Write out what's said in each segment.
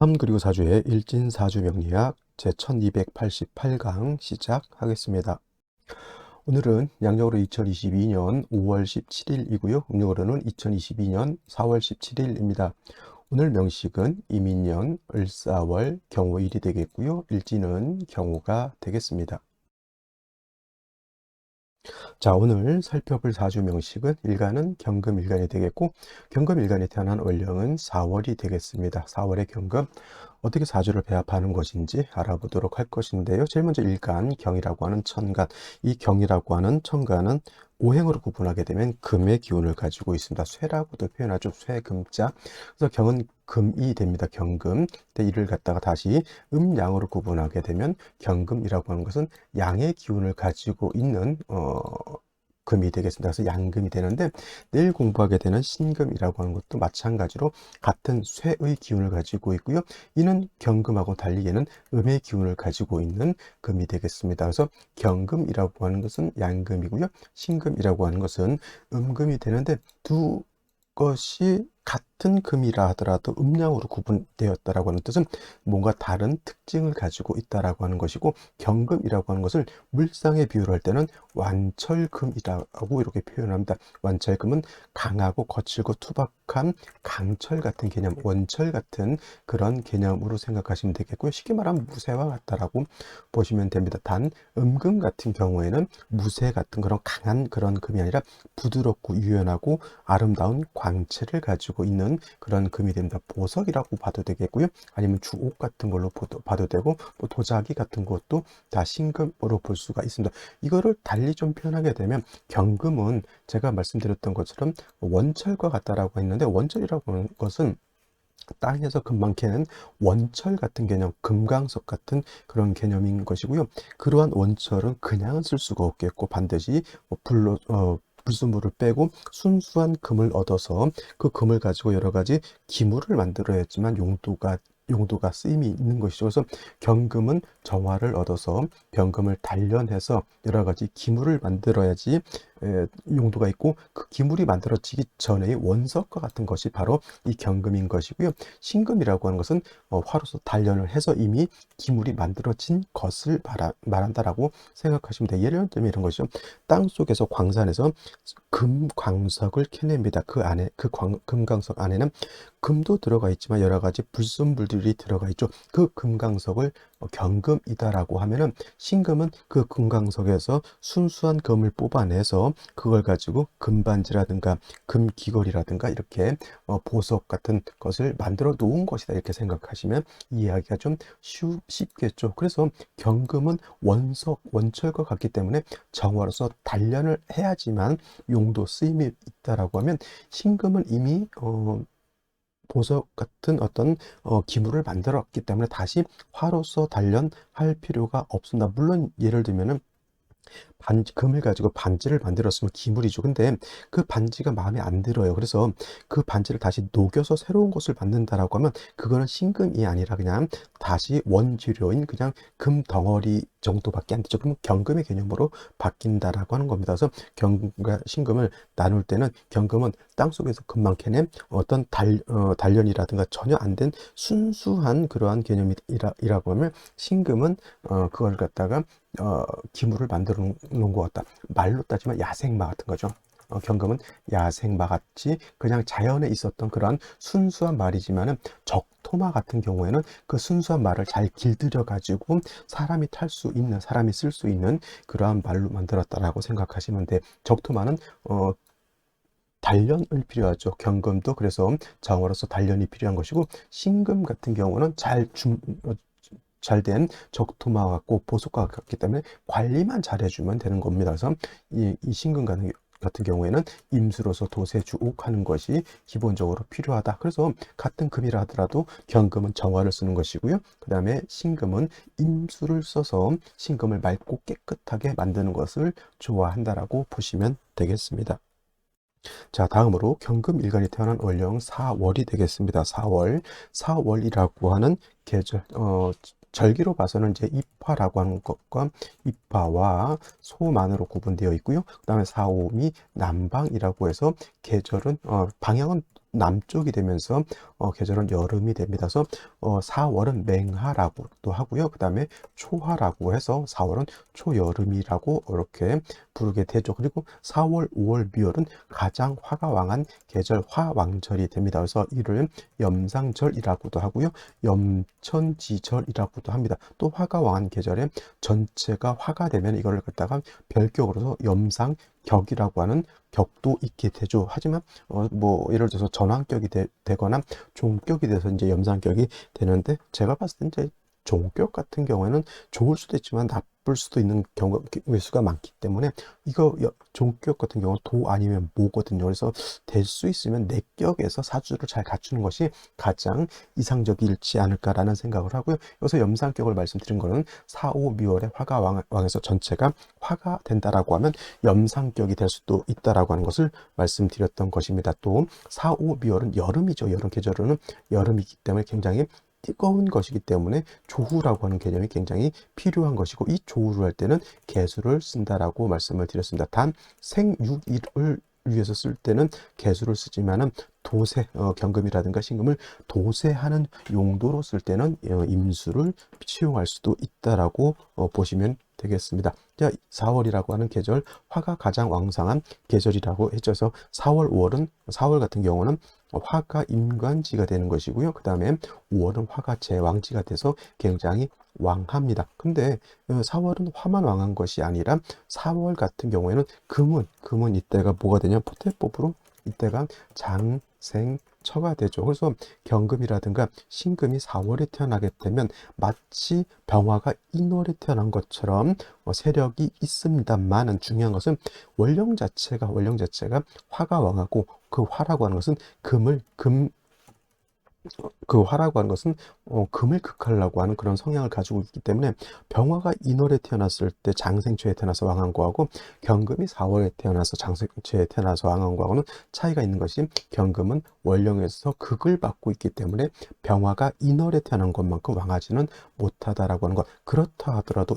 3 그리고 4주의 일진사주 명리학 제1288강 시작하겠습니다. 오늘은 양력으로 2022년 5월 17일이고요. 음력으로는 2022년 4월 17일입니다. 오늘 명식은 이민년 을사월 경호일이 되겠고요. 일진은 경호가 되겠습니다. 자, 오늘 살펴볼 사주 명식은 일간은 경금 일간이 되겠고 경금 일간에 태어난 월령은 4월이 되겠습니다. 4월의 경금 어떻게 사주를 배합하는 것인지 알아보도록 할 것인데요. 제일 먼저 일간, 경이라고 하는 천간. 이 경이라고 하는 천간은 오행으로 구분하게 되면 금의 기운을 가지고 있습니다. 쇠라고도 표현하죠. 쇠금자. 그래서 경은 금이 됩니다. 경금. 근데 이를 갖다가 다시 음양으로 구분하게 되면 경금이라고 하는 것은 양의 기운을 가지고 있는 어 금이 되겠습니다. 그래서 양금이 되는데 내일 공부하게 되는 신금이라고 하는 것도 마찬가지로 같은 쇠의 기운을 가지고 있고요. 이는 경금하고 달리 얘는 음의 기운을 가지고 있는 금이 되겠습니다. 그래서 경금이라고 하는 것은 양금이고요. 신금이라고 하는 것은 음금이 되는데 두 것이 같은 금이라 하더라도 음량으로 구분되었다라고 하는 뜻은 뭔가 다른 특징을 가지고 있다라고 하는 것이고 경금이라고 하는 것을 물상에 비유할 때는 완철금이라고 이렇게 표현합니다. 완철금은 강하고 거칠고 투박 한 강철 같은 개념, 원철 같은 그런 개념으로 생각하시면 되겠고요. 쉽게 말하면 무쇠와 같다라고 보시면 됩니다. 단 음금 같은 경우에는 무쇠 같은 그런 강한 그런 금이 아니라 부드럽고 유연하고 아름다운 광채를 가지고 있는 그런 금이 됩니다. 보석이라고 봐도 되겠고요. 아니면 주옥 같은 걸로 봐도 되고 뭐 도자기 같은 것도 다 신금으로 볼 수가 있습니다. 이거를 달리 좀 표현하게 되면 경금은 제가 말씀드렸던 것처럼 원철과 같다라고 했는 데 원철이라고 하는 것은 땅에서 금방 캐는 원철 같은 개념, 금강석 같은 그런 개념인 것이고요. 그러한 원철은 그냥은 쓸 수가 없겠고 반드시 뭐 불로 어, 불순물을 빼고 순수한 금을 얻어서 그 금을 가지고 여러 가지 기물을 만들어야지만 용도가 용도가 쓰임이 있는 것이죠. 그래서 경금은 정화를 얻어서 병금을 단련해서 여러 가지 기물을 만들어야지 용도가 있고 그 기물이 만들어지기 전의 원석과 같은 것이 바로 이 경금인 것이고요. 신금이라고 하는 것은 어, 화로서 단련을 해서 이미 기물이 만들어진 것을 말한다라고 생각하시면 돼요. 예를 들면 이런 것이죠. 땅 속에서 광산에서 금광석을 캐냅니다. 그 안에 그 광, 금광석 안에는 금도 들어가 있지만 여러 가지 불순물들이 들어가 있죠. 그 금광석을 어, 경금이다라고 하면은 신금은 그 금강석에서 순수한 금을 뽑아내서 그걸 가지고 금반지라든가 금귀걸이라든가 이렇게 어, 보석 같은 것을 만들어 놓은 것이다 이렇게 생각하시면 이해하기가 좀 쉬, 쉽겠죠. 그래서 경금은 원석 원철과 같기 때문에 정화로서 단련을 해야지만 용도 쓰임이 있다라고 하면 신금은 이미 어, 보석 같은 어떤 어, 기물을 만들었기 때문에 다시 화로서 단련할 필요가 없습니다. 물론 예를 들면은 반지, 금을 가지고 반지를 만들었으면 기물이죠. 근데 그 반지가 마음에 안 들어요. 그래서 그 반지를 다시 녹여서 새로운 것을 만든다라고 하면 그거는 신금이 아니라 그냥 다시 원재료인 그냥 금 덩어리 정도밖에 안 되죠. 그럼 경금의 개념으로 바뀐다라고 하는 겁니다. 그래서 경금과 신금을 나눌 때는 경금은 땅 속에서 금방 캐낸 어떤 달, 어, 단련이라든가 전혀 안 된 순수한 그러한 개념이라고 하면 신금은 어, 그걸 갖다가 어, 기물을 만들어 놓은 것 같다. 말로 따지면 야생마 같은 거죠. 어, 경금은 야생마 같이 그냥 자연에 있었던 그러한 순수한 말이지만은 적토마 같은 경우에는 그 순수한 말을 잘 길들여 가지고 사람이 탈 수 있는 사람이 쓸 수 있는 그러한 말로 만들었다라고 생각하시면 돼. 적토마는 어 단련을 필요하죠. 경금도 그래서 정어로서 단련이 필요한 것이고 신금 같은 경우는 잘 중, 어, 잘 된 적토마 같고 보석과 같기 때문에 관리만 잘해주면 되는 겁니다. 그래서 이, 이 신금 같은, 같은 경우에는 임수로서 도세 주옥하는 것이 기본적으로 필요하다. 그래서 같은 금이라 하더라도 경금은 정화를 쓰는 것이고요. 그 다음에 신금은 임수를 써서 신금을 맑고 깨끗하게 만드는 것을 좋아한다라고 보시면 되겠습니다. 자, 다음으로 경금 일간이 태어난 월령 4월이 되겠습니다. 4월. 4월이라고 하는 계절, 어, 절기로 봐서는 이제 입화라고 하는 것과 입화와 소만으로 구분되어 있고요. 그 다음에 사오미 남방이라고 해서 계절은 어, 방향은 남쪽이 되면서 어, 계절은 여름이 됩니다. 그래서 어, 4월은 맹하라고도 하고요. 그 다음에 초하라고 해서 4월은 초여름이라고 이렇게 부르게 되죠. 그리고 4월, 5월, 미월은 가장 화가 왕한 계절 화왕절이 됩니다. 그래서 이를 염상절이라고도 하고요. 염천지절이라고도 합니다. 또 화가 왕한 계절에 전체가 화가 되면 이걸 갖다가 별격으로서 염상 격이라고 하는 격도 있게 되죠. 하지만 어, 뭐 예를 들어서 전환격이 되, 거나 종격이 돼서 이제 염상격이 되는데 제가 봤을 때 이제 종격 같은 경우에는 좋을 수도 있지만 나쁠 수도 있는 경우 수가 많기 때문에 이거 종격 같은 경우는 도 아니면 모거든요. 그래서 될 수 있으면 내격에서 사주를 잘 갖추는 것이 가장 이상적일지 않을까라는 생각을 하고요. 여기서 염상격을 말씀드린 거는 4, 5, 미월에 화가 왕, 왕에서 전체가 화가 된다라고 하면 염상격이 될 수도 있다라고 하는 것을 말씀드렸던 것입니다. 또 4, 5, 미월은 여름이죠. 여름 계절은 여름이기 때문에 굉장히 뜨거운 것이기 때문에 조후라고 하는 개념이 굉장히 필요한 것이고 이 조후를 할 때는 개수를 쓴다라고 말씀을 드렸습니다. 단 생육일을 위해서 쓸 때는 개수를 쓰지만은 도세 어, 경금이라든가 신금을 도세하는 용도로 쓸 때는 어, 임수를 채용할 수도 있다라고 어, 보시면 되겠습니다. 자, 4월이라고 하는 계절 화가 가장 왕성한 계절이라고 해줘서 4월, 5월은 4월 같은 경우는 화가 임관지가 되는 것이고요. 그 다음에 5월은 화가 제왕지가 돼서 굉장히 왕합니다. 근데 4월은 어, 화만 왕한 것이 아니라 4월 같은 경우에는 금은 금은 이때가 뭐가 되냐 포태법으로 이때가 장생 처가 되죠. 그래서 경금이라든가 신금이 4월에 태어나게 되면 마치 병화가 인월에 태어난 것처럼 어, 세력이 있습니다만은 중요한 것은 원령 자체가 원령 자체가 화가 왕하고 그 화라고 하는 것은 금을 금 그 화라고 하는 것은 어, 금을 극하려고 하는 그런 성향을 가지고 있기 때문에 병화가 인월에 태어났을 때 장생초에 태어나서 왕한 거하고 경금이 4월에 태어나서 장생초에 태어나서 왕한 거하고는 차이가 있는 것이 경금은 원령에서 극을 받고 있기 때문에 병화가 인월에 태어난 것만큼 왕하지는 못하다라고 하는 것 그렇다 하더라도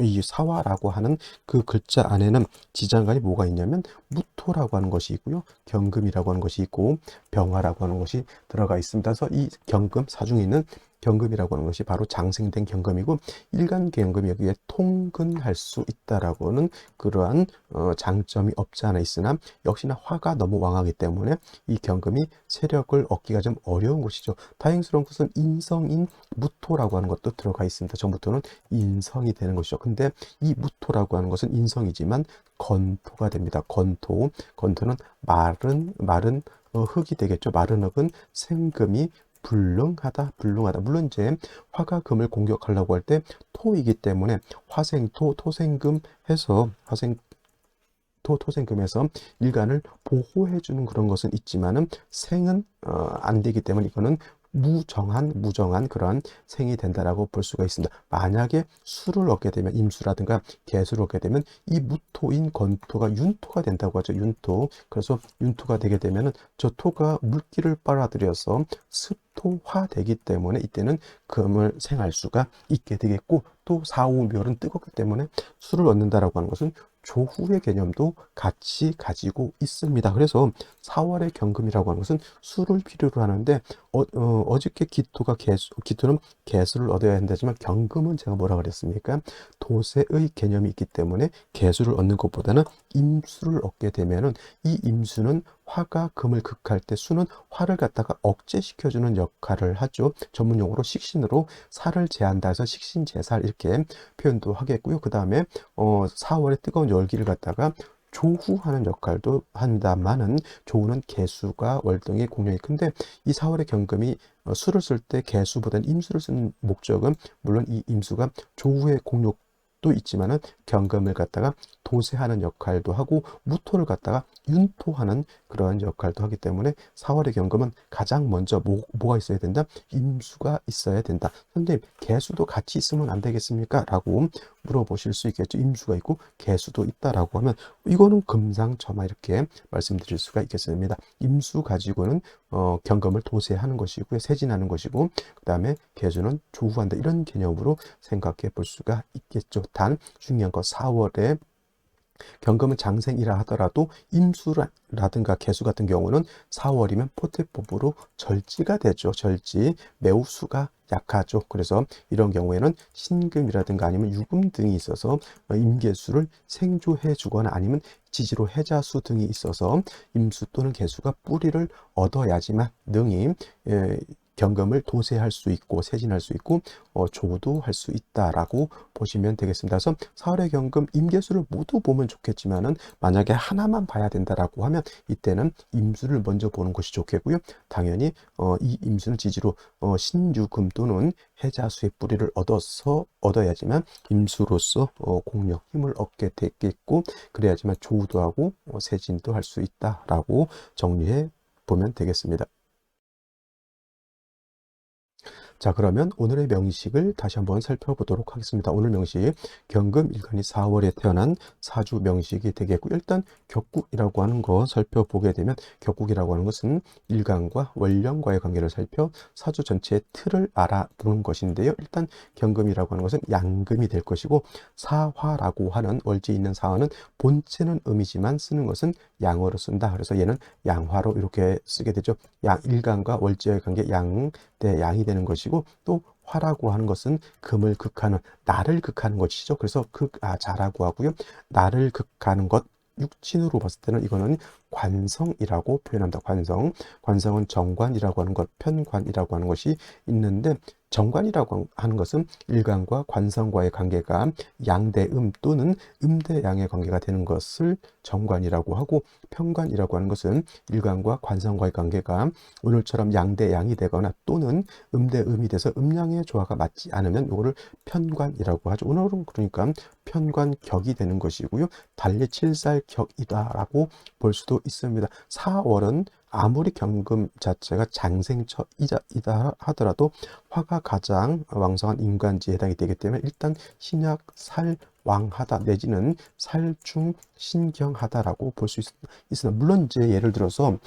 이이 사화라고 하는 그 글자 안에는 지장간이 뭐가 있냐면 무토라고 하는 것이 있고요. 경금이라고 하는 것이 있고 병화라고 하는 것이 들어가 있습니다. 그래서 이 경금 사중에 있는 경금이라고 하는 것이 바로 장생된 경금이고 일간 경금이 여기에 통근할 수 있다라고는 그러한 어, 장점이 없지 않아 있으나 역시나 화가 너무 왕하기 때문에 이 경금이 세력을 얻기가 좀 어려운 것이죠. 다행스러운 것은 인성인 무토라고 하는 것도 들어가 있습니다. 전부터는 인성이 되는 것이죠. 근데 이 무토라고 하는 것은 인성이지만 건토가 됩니다. 건토, 건토는 마른 어, 흙이 되겠죠. 마른 흙은 생금이 불능하다, 불능하다. 물론 이제 화가 금을 공격하려고 할 때 토이기 때문에 화생토, 토생금 해서 화생 토, 토생금에서 일간을 보호해 주는 그런 것은 있지만은 생은 어, 안 되기 때문에 이거는 무정한 무정한 그러한 생이 된다라고 볼 수가 있습니다. 만약에 수를 얻게 되면 임수라든가 개수를 얻게 되면 이 무토인 건토가 윤토가 된다고 하죠. 윤토. 그래서 윤토가 되게 되면은 저 토가 물기를 빨아들여서 습토화 되기 때문에 이때는 금을 생할 수가 있게 되겠고 또 사오묘는 뜨겁기 때문에 술을 얻는다라고 하는 것은 조후의 개념도 같이 가지고 있습니다. 그래서 4월의 경금이라고 하는 것은 술을 필요로 하는데 어, 어, 저께 기토가 개수, 기토는 개수를 얻어야 한다지만 경금은 제가 뭐라 그랬습니까? 도세의 개념이 있기 때문에 개수를 얻는 것보다는 임수를 얻게 되면은 이 임수는 화가 금을 극할 때 수는 화를 갖다가 억제시켜주는 역할을 하죠. 전문 용어로 식신으로 살을 제한다 해서 식신제살 이렇게 표현도 하겠고요. 그 다음에 어 4월에 뜨거운 열기를 갖다가 조후하는 역할도 한다마는 조후는 개수가 월등히 공력이 큰데 이 4월의 경금이 어, 수를 쓸 때 개수보다는 임수를 쓰는 목적은 물론 이 임수가 조후의 공력 도 있지만은 경금을 갖다가 도세하는 역할도 하고 무토를 갖다가 윤토하는 그런 역할도 하기 때문에 4월의 경금은 가장 먼저 뭐, 뭐가 있어야 된다? 임수가 있어야 된다. 선생님 개수도 같이 있으면 안 되겠습니까? 라고 물어보실 수 있겠죠. 임수가 있고 개수도 있다라고 하면 이거는 금상첨화 이렇게 말씀드릴 수가 있겠습니다. 임수 가지고는 어, 경금을 도세하는 것이고요. 세진하는 것이고 그 다음에 개수는 조후한다 이런 개념으로 생각해 볼 수가 있겠죠. 단 중요한 건 4월에 경금은 장생이라 하더라도 임수라든가 개수 같은 경우는 4월이면 포태법으로 절지가 되죠. 절지 매우 수가 약하죠. 그래서 이런 경우에는 신금이라든가 아니면 유금 등이 있어서 임계수를 생조해 주거나 아니면 지지로 해자수 등이 있어서 임수 또는 개수가 뿌리를 얻어야지만 예, 경금을 도세할 수 있고 세진할 수 있고 어, 조도할 수 있다라고 보시면 되겠습니다. 그래서 사월의 경금 임계수를 모두 보면 좋겠지만은 만약에 하나만 봐야 된다라고 하면 이때는 임수를 먼저 보는 것이 좋겠고요. 당연히 어, 이 임수는 지지로 어, 신유금 또는 해자수의 뿌리를 얻어서 얻어야지만 임수로서 어, 공력 힘을 얻게 되겠고 그래야지만 조우도 하고 어, 세진도 할 수 있다라고 정리해 보면 되겠습니다. 자 그러면 오늘의 명식을 다시 한번 살펴보도록 하겠습니다. 오늘 명식 경금 일간이 4월에 태어난 사주 명식이 되겠고 일단 격국이라고 하는 거 살펴보게 되면 격국이라고 하는 것은 일간과 원령과의 관계를 살펴 사주 전체의 틀을 알아보는 것인데요. 일단 경금이라고 하는 것은 양금이 될 것이고 사화라고 하는 월지 있는 사화는 본체는 음이지만 쓰는 것은 양어로 쓴다. 그래서 얘는 양화로 이렇게 쓰게 되죠. 양 일간과 월지의 관계 양 대 양이 되는 것이고 또 화라고 하는 것은 금을 극하는 나를 극하는 것이죠. 그래서 극, 아, 자라고 하고요. 나를 극하는 것 육친으로 봤을 때는 이거는 관성이라고 표현합니다. 관성. 관성은 정관이라고 하는 것, 편관이라고 하는 것이 있는데 정관이라고 하는 것은 일간과 관성과의 관계가 양대음 또는 음대양의 관계가 되는 것을 정관이라고 하고 편관이라고 하는 것은 일간과 관성과의 관계가 오늘처럼 양대양이 되거나 또는 음대음이 돼서 음양의 조화가 맞지 않으면 이거를 편관이라고 하죠. 오늘은 그러니까 편관격이 되는 것이고요. 달리 칠살격이다라고 볼 수도 있습니다. 4월은 아무리 경금 자체가 장생처이다 하더라도 화가 가장 왕성한 인간지에 해당이 되기 때문에 일단 신약 살 왕하다 내지는 살중 신경하다라고 볼 수 있으나 물론 이제 예를 들어서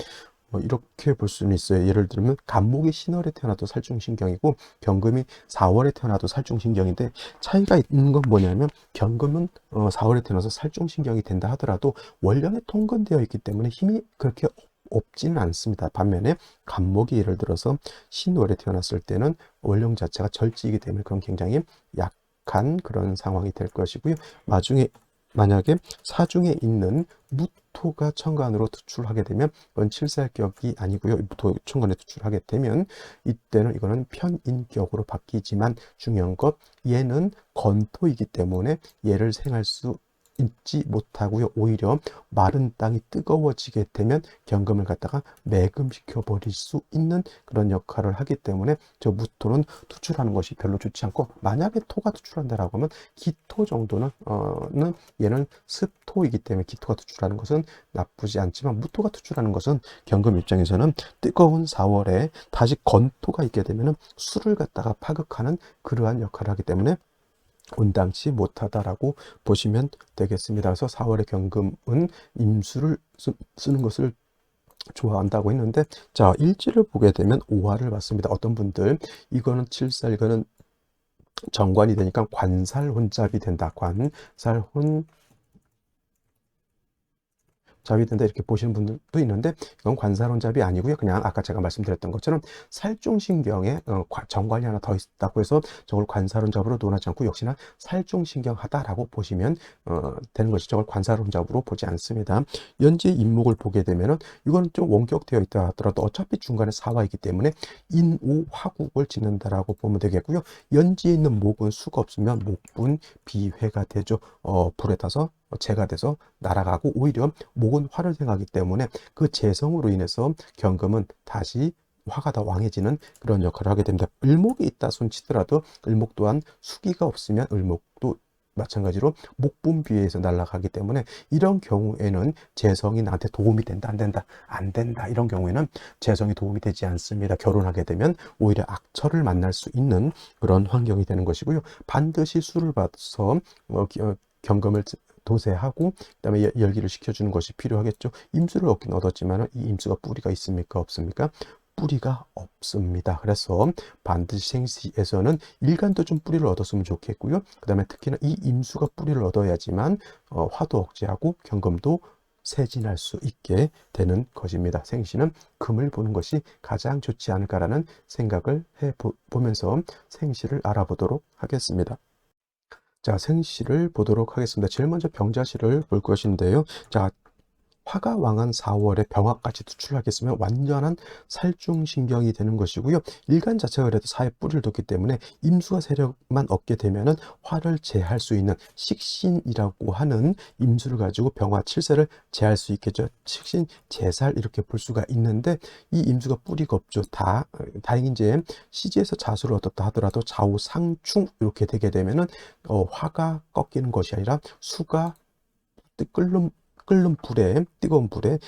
뭐 이렇게 볼 수는 있어요. 예를 들면 간목이 신월에 태어나도 살중신경이고 경금이 4월에 태어나도 살중신경인데 차이가 있는 건 뭐냐면 경금은 어 4월에 태어나서 살중신경이 된다 하더라도 원령에 통근되어 있기 때문에 힘이 그렇게 없지는 않습니다. 반면에 간목이 예를 들어서 신월에 태어났을 때는 원령 자체가 절지이기 때문에 그건 굉장히 약한 그런 상황이 될 것이고요. 나중에 만약에 사중에 있는 무토가 천간으로 투출하게 되면 그건 칠살격이 아니고요. 무토 천간에 투출하게 되면 이때는 이거는 편인격으로 바뀌지만 중요한 것 얘는 건토이기 때문에 얘를 생할 수 있지 못하고요. 오히려 마른 땅이 뜨거워지게 되면 경금을 갖다가 매금시켜 버릴 수 있는 그런 역할을 하기 때문에 저 무토는 투출하는 것이 별로 좋지 않고 만약에 토가 투출한다라고 하면 기토 정도는 어는 얘는 습토이기 때문에 기토가 투출하는 것은 나쁘지 않지만 무토가 투출하는 것은 경금 입장에서는 뜨거운 4월에 다시 건토가 있게 되면은 술을 갖다가 파극하는 그러한 역할을 하기 때문에 온당치 못하다라고 보시면 되겠습니다. 그래서 4월의 경금은 임수를 쓰, 는 것을 좋아한다고 했는데 자 일지를 보게 되면 5화를 봤습니다. 어떤 분들 이거는 칠살 이거는 정관이 되니까 관살 혼잡이 된다. 관살 혼 잡이 된다 이렇게 보시는 분들도 있는데 이건 관사론 잡이 아니고요. 그냥 아까 제가 말씀드렸던 것처럼 살중신경에 어, 정관이 하나 더 있다고 해서 저걸 관사론 잡으로 논하지 않고 역시나 살중신경하다라고 보시면 어, 되는 것이 저걸 관사론 잡으로 보지 않습니다. 연지 인목을 보게 되면은 이거는 좀 원격되어 있다 하더라도 어차피 중간에 사화이기 때문에 인오화국을 짓는다라고 보면 되겠고요. 연지에 있는 목은 수가 없으면 목분 비회가 되죠. 어, 불에 타서 재가 돼서 날아가고 오히려 목은 화를 생하기 때문에 그 재성으로 인해서 경금은 다시 화가 더 왕해지는 그런 역할을 하게 됩니다. 을목이 있다 손 치더라도 을목 또한 수기가 없으면 을목도 마찬가지로 목분비에서 날아가기 때문에 이런 경우에는 재성이 나한테 도움이 된다 안 된다 안 된다 이런 경우에는 재성이 도움이 되지 않습니다 결혼하게 되면 오히려 악처를 만날 수 있는 그런 환경이 되는 것이고요 반드시 술을 받아서 어, 어 경금을 도세하고 그다음에 열기를 식혀주는 것이 필요하겠죠. 임수를 얻긴 얻었지만 이 임수가 뿌리가 있습니까 없습니까? 뿌리가 없습니다. 그래서 반드시 생시에서는 일간도 좀 뿌리를 얻었으면 좋겠고요. 그 다음에 특히나 이 임수가 뿌리를 얻어야지만 어, 화도 억제하고 경금도 세진할 수 있게 되는 것입니다. 생시는 금을 보는 것이 가장 좋지 않을까라는 생각을 해 보면서 생시를 알아보도록 하겠습니다. 자, 생시를 보도록 하겠습니다. 제일 먼저 병자시를 볼 것인데요. 자, 화가 왕한 4월에 병화까지 투출하겠으면 완전한 살중신경이 되는 것이고요. 일간 자체가 그래도 사에 뿌리를 뒀기 때문에 임수가 세력만 얻게 되면은 화를 제할 수 있는 식신이라고 하는 임수를 가지고 병화 7세를 제할 수 있겠죠. 식신 제살 이렇게 볼 수가 있는데 이 임수가 뿌리가 없죠. 다 다행히 이제 시지에서 자수를 얻었다 하더라도 좌우 상충 이렇게 되게 되면은 어, 화가 꺾이는 것이 아니라 수가 끓는 끓는 불에 뜨거운 불에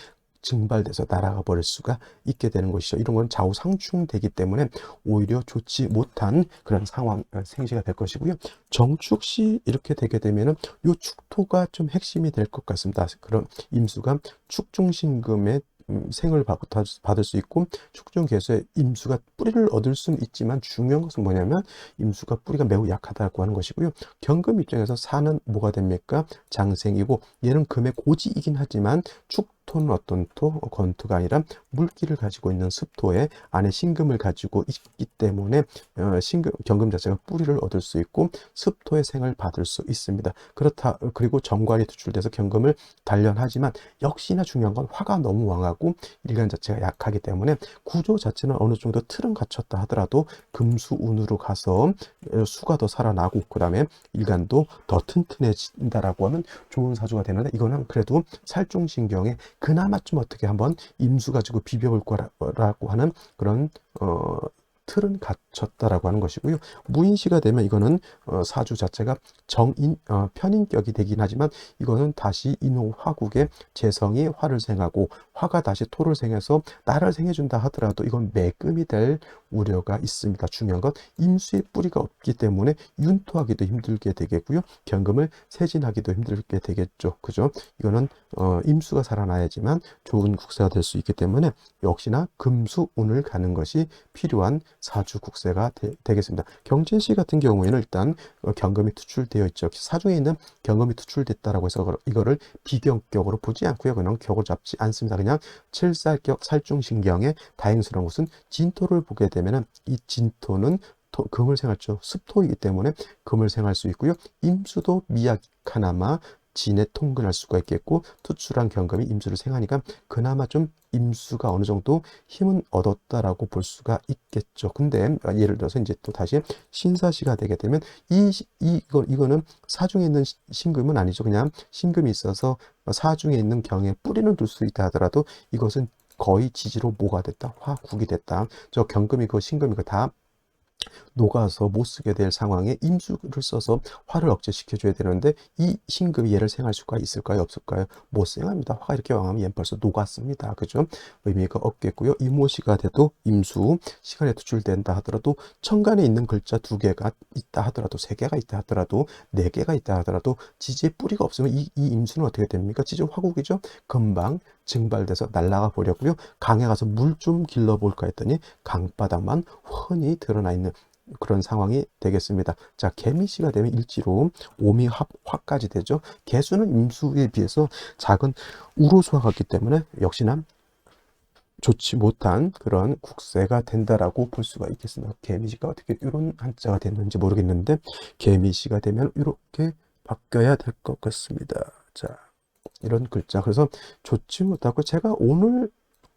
증발돼서 날아가 버릴 수가 있게 되는 것이죠. 이런 건 좌우 상충되기 때문에 오히려 좋지 못한 그런 상황 어, 생시가 될 것이고요. 정축시 이렇게 되게 되면은 요 축토가 좀 핵심이 될 것 같습니다. 그런 임수가 축중신금의 음, 생을 받을 수 있고 축중 개수의 임수가 뿌리를 얻을 수는 있지만 중요한 것은 뭐냐면 임수가 뿌리가 매우 약하다고 하는 것이고요. 경금 입장에서 사는 뭐가 됩니까? 장생이고 얘는 금의 고지이긴 하지만 축 토는 어떤 토, 건토가 아니라 물기를 가지고 있는 습토에 안에 신금을 가지고 있기 때문에 어, 신금, 경금 자체가 뿌리를 얻을 수 있고 습토의 생을 받을 수 있습니다. 그렇다 그리고 정관이 투출돼서 경금을 단련하지만 역시나 중요한 건 화가 너무 왕하고 일간 자체가 약하기 때문에 구조 자체는 어느 정도 틀은 갖췄다 하더라도 금수운으로 가서 어, 수가 더 살아나고 그 다음에 일간도 더 튼튼해진다라고 하면 좋은 사주가 되는데 이거는 그래도 살중신경에 그나마 좀 어떻게 한번 임수 가지고 비벼볼 거라고 하는 그런 어 틀은 갖췄다라고 하는 것이고요. 무인시가 되면 이거는 어, 사주 자체가 정인 어, 편인격이 되긴 하지만 이거는 다시 인호 화국의 재성이 화를 생하고 화가 다시 토를 생해서 나를 생해준다 하더라도 이건 매금이 될 우려가 있습니다. 중요한 건 임수의 뿌리가 없기 때문에 윤토하기도 힘들게 되겠고요. 경금을 세진하기도 힘들게 되겠죠. 그죠? 이거는 어, 임수가 살아나야지만 좋은 국세가 될 수 있기 때문에 역시나 금수운을 가는 것이 필요한 사주 국세가 되, 겠습니다 경진시 같은 경우에는 일단 어, 경금이 투출되어 있죠. 사주에 있는 경금이 투출됐다라고 해서 이거를 비경격으로 보지 않고요. 그냥 격을 잡지 않습니다. 그냥 칠살격 살중신경의 다행스러운 것은 진토를 보게 되면은 이 진토는 토, 금을 생활죠. 습토이기 때문에 금을 생할 수 있고요. 임수도 미약 하나마 진에 통근할 수가 있겠고 투출한 경금이 임수를 생하니까 그나마 좀 임수가 어느 정도 힘은 얻었다라고 볼 수가 있겠죠. 근데 예를 들어서 이제 또 다시 신사시가 되게 되면 이, 이 이거 이거는 사중에 있는 신금은 아니죠. 그냥 신금이 있어서 사중에 있는 경에 뿌리는 둘 수 있다 하더라도 이것은 거의 지지로 뭐가 됐다 화국이 됐다 저 경금이 그 신금이 그다 녹아서 못 쓰게 될 상황에 임수를 써서 화를 억제시켜 줘야 되는데 이 신금이 얘를 생할 수가 있을까요? 없을까요? 못 생합니다. 화가 이렇게 왕하면 얘는 벌써 녹았습니다. 그죠? 의미가 없겠고요. 이모시가 돼도 임수 시간에 투출된다 하더라도 천간에 있는 글자 두 개가 있다 하더라도 세 개가 있다 하더라도 네 개가 있다 하더라도 지지의 뿌리가 없으면 이, 이 임수는 어떻게 됩니까? 지지 화국이죠? 금방 증발돼서 날아가 버렸고요 강에 가서 물 좀 길러볼까 했더니 강바닥만 훤히 드러나 있는 그런 상황이 되겠습니다. 자, 개미씨가 되면 일지로 오미 합, 화까지 되죠. 개수는 임수에 비해서 작은 우로수와 같기 때문에 역시나 좋지 못한 그런 국세가 된다라고 볼 수가 있겠습니다. 개미씨가 어떻게 이런 한자가 됐는지 모르겠는데 개미씨가 되면 이렇게 바뀌어야 될 것 같습니다. 자, 이런 글자. 그래서 좋지 못하고 제가 오늘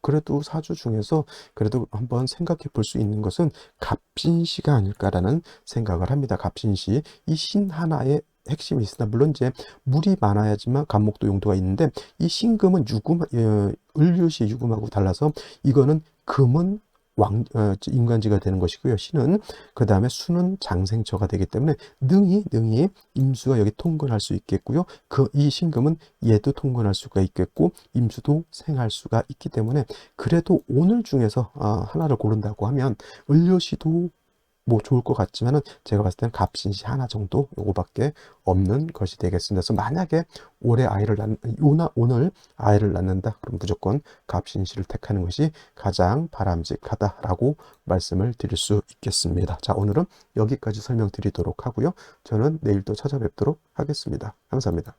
그래도 사주 중에서 그래도 한번 생각해 볼 수 있는 것은 갑신시가 아닐까라는 생각을 합니다. 갑신시 이 신 하나의 핵심이 있습니다. 물론 이제 물이 많아야지만 간목도 용도가 있는데 이 신금은 유금, 어, 을류시 유금하고 달라서 이거는 금은 왕, 어, 인간지가 되는 것이고요. 신은 그 다음에 수는 장생처가 되기 때문에 능이 능이 임수가 여기 통근할 수 있겠고요. 그 이 신금은 얘도 통근할 수가 있겠고 임수도 생할 수가 있기 때문에 그래도 오늘 중에서 아, 하나를 고른다고 하면 을료시도 뭐 좋을 것 같지만은 제가 봤을 때는 갑신시 하나 정도 요거밖에 없는 것이 되겠습니다. 그래서 만약에 올해 아이를 낳 오나 오늘 아이를 낳는다 그럼 무조건 갑신시를 택하는 것이 가장 바람직하다라고 말씀을 드릴 수 있겠습니다. 자 오늘은 여기까지 설명드리도록 하고요. 저는 내일 또 찾아뵙도록 하겠습니다. 감사합니다.